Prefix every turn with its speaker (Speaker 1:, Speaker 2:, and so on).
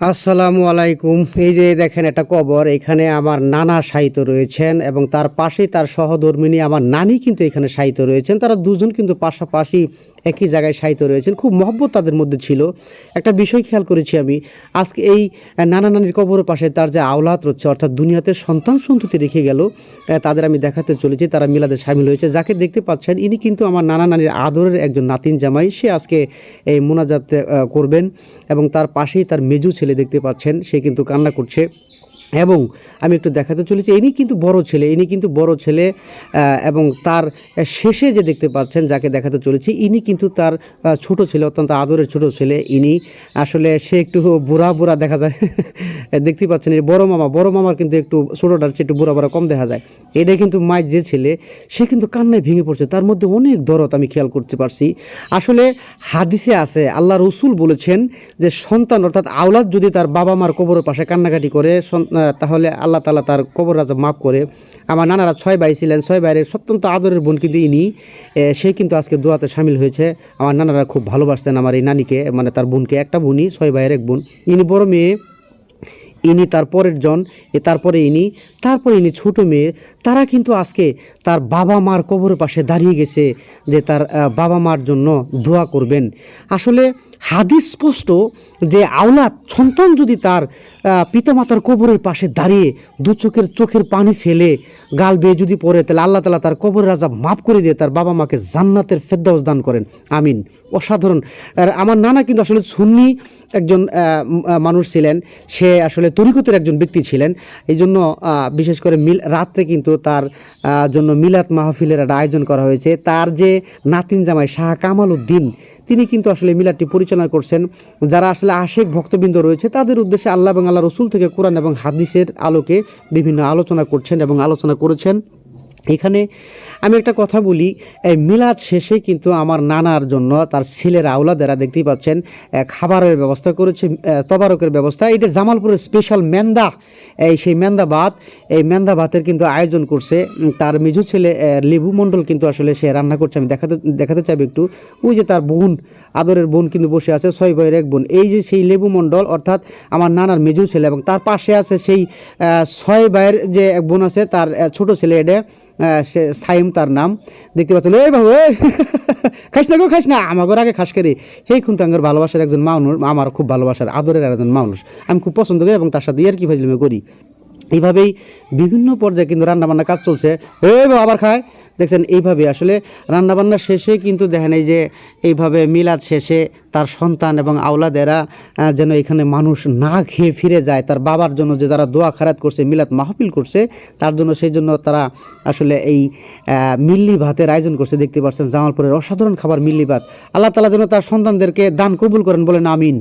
Speaker 1: আসসালামু আলাইকুম। এই যে দেখেন একটা কবর, এখানে আমার নানা সাহিত্য রয়েছেন এবং তার পাশেই তার সহধর্মিনী, আমার নানি কিন্তু এখানে সাহিত্য রয়েছেন। তারা দুজন কিন্তু পাশাপাশি একই জায়গায় সাহিত্য রয়েছেন। খুব মহব্বত তাদের মধ্যে ছিল। একটা বিষয় খেয়াল করেছি আমি। আজকে এই নানা নানির কবরের পাশে তার যে আওলাত রয়েছে অর্থাৎ দুনিয়াতে সন্তান সন্ততি রেখে গেল তাদের আমি দেখাতে চলেছি। তারা মিলাদে সামিল হয়েছে। যাকে দেখতে পাচ্ছেন, ইনি কিন্তু আমার নানা নানির আদরের একজন নাতিন জামাই। সে আজকে এই মোনাজাত করবেন এবং তার পাশেই তার মেজু ছেলে দেখতে পাচ্ছেন। সে কিন্তু কান্না করছে। এবং আমি একটু দেখাতে চলেছি ইনি কিন্তু বড় ছেলে ইনি কিন্তু বড় ছেলে এবং তার শেষে যে দেখতে পাচ্ছেন যাকে দেখাতে চলেছি ইনি কিন্তু তার ছোট ছেলে অত্যন্ত আদরের ছোট ছেলে ইনি আসলে সে একটু বুড়া বুড়া দেখা যায়। দেখতে পাচ্ছেন এই বড় মামা বড় মামার কিন্তু একটু ছোটোটার চেয়ে একটু বুড়া বুড়া কম দেখা যায়। এটা কিন্তু মায়ের যে ছেলে সে কিন্তু কান্নায় ভেঙে পড়ছে তার মধ্যে অনেক দরদ আমি খেয়াল করতে পারছি। আসলে হাদিসে আছে আল্লাহ রসুল বলেছেন যে সন্তান অর্থাৎ আওলাদ যদি তার বাবা মার কবরের পাশে কান্নাকাটি করে সন- আহ, তাহলে আল্লাহ তালা তার কবর রাজা মাফ করে। আমার নানারা ছয় ভাই ছিলেন, ছয় ভাইয়ের সত্যন্ত আদরের বোন কিন্তু ইনি। সে কিন্তু আজকে দোয়াতে সামিল হয়েছে। আমার নানারা খুব ভালোবাসতেন আমার এই নানিকে মানে তার বোনকে, একটা বোনই, ছয় ভাইয়ের এক বোন। ইনি বড় মেয়ে ইনি তার পরের জন, এ তারপরে ইনি। তারপরে ইনি ছোট মেয়ে। তারা কিন্তু আজকে তার বাবা মার কবরের পাশে দাঁড়িয়ে গেছে যে তার বাবা মার জন্য দোয়া করবেন। আসলে হাদিস স্পষ্ট যে আওলাদ, সন্তান যদি তার পিতামাতার কবরের পাশে দাঁড়িয়ে দু চোখের চোখের পানি ফেলে, গাল বেয়ে যদি পড়ে, তাহলে আল্লাহ তালা তার কবরের রাজা মাফ করে দিয়ে তার বাবা মাকে জান্নাতের ফেদ্দাউস দান করেন। আমিন। অসাধারণ। আর আমার নানা কিন্তু আসলে সুন্নি একজন মানুষ ছিলেন। সে আসলে তরিকতের একজন ব্যক্তি ছিলেন। এই জন্য বিশেষ করে মিল, রাত্রে কিন্তু তার জন্য মিলাত মাহফিলের একটা আয়োজন করা হয়েছে। তার যে নাতিন জামাই শাহ কামাল উদ্দিন, তিনি কিন্তু আসলে মিলাদটি পরিচালনা করছেন। যারা আসলে আশেক ভক্তবৃন্দ রয়েছে, তাদের উদ্দেশ্যে আল্লাহ এবং আল্লাহ রসুল থেকে কোরআন এবং হাদিসের আলোকে বিভিন্ন আলোচনা করছেন এবং আলোচনা করেছেন। এখানে আমি একটা কথা বলি, এই মিলাদ শেষে কিন্তু আমার নানার জন্য, তার ছেলের আওলাদেরা দেখতেই পাচ্ছেন খাবারের ব্যবস্থা করেছে তবারকের ব্যবস্থা। এটা জামালপুরের স্পেশাল মেন্দা, এই সেই মেন্দা ভাত, এই মেন্দা ভাতের কিন্তু আয়োজন করছে। তার মেজু ছেলে লেবু মণ্ডল কিন্তু আসলে সে রান্না করছে। আমি দেখাতে দেখাতে চাইব একটু। ওই যে তার বোন, আদরের বোন কিন্তু বসে আছে, ছয় ভাইয়ের এক বোন। এই যে সেই লেবু মণ্ডল, অর্থাৎ আমার নানার মেজু ছেলে এবং তার পাশে আছে সেই ছয় ভাইয়ের যে এক বোন আছে, তার ছোট ছেলে এটা। সে সাইম তার নাম। দেখতে পাচ্ছেন, এই বাবু খাইস না গো, খাস না আমাগর আগে খাস করে। সেই খুনতাঙ্গের ভালোবাসার একজন মানুষ, আমার খুব ভালোবাসার, আদরের একজন মানুষ। আমি খুব পছন্দ করি এবং তার সাথে ইয়ার কি ফাজলামি করি। এইভাবেই বিভিন্ন পর্যায়ে কিন্তু রান্নাবান্না কাজ চলছে। এই আবার খায়। দেখছেন, এইভাবে আসলে রান্নাবান্না শেষে কিন্তু দেখেন এই যে এইভাবে মিলাদ শেষে তার সন্তান এবং আওলাদেরা যেন এখানে মানুষ না খেয়ে ফিরে যায়, তার বাবার জন্য যে তারা দোয়া খারাত করছে, মিলাদ মাহফিল করছে, তার জন্য সেই জন্য তারা আসলে এই মিল্লি ভাতের আয়োজন করছে। দেখতে পাচ্ছেন, জামালপুরের অসাধারণ খাবার মিল্লি ভাত। আল্লাহ তালা যেন তার সন্তানদেরকে দান কবুল করেন বলেন, আমিন।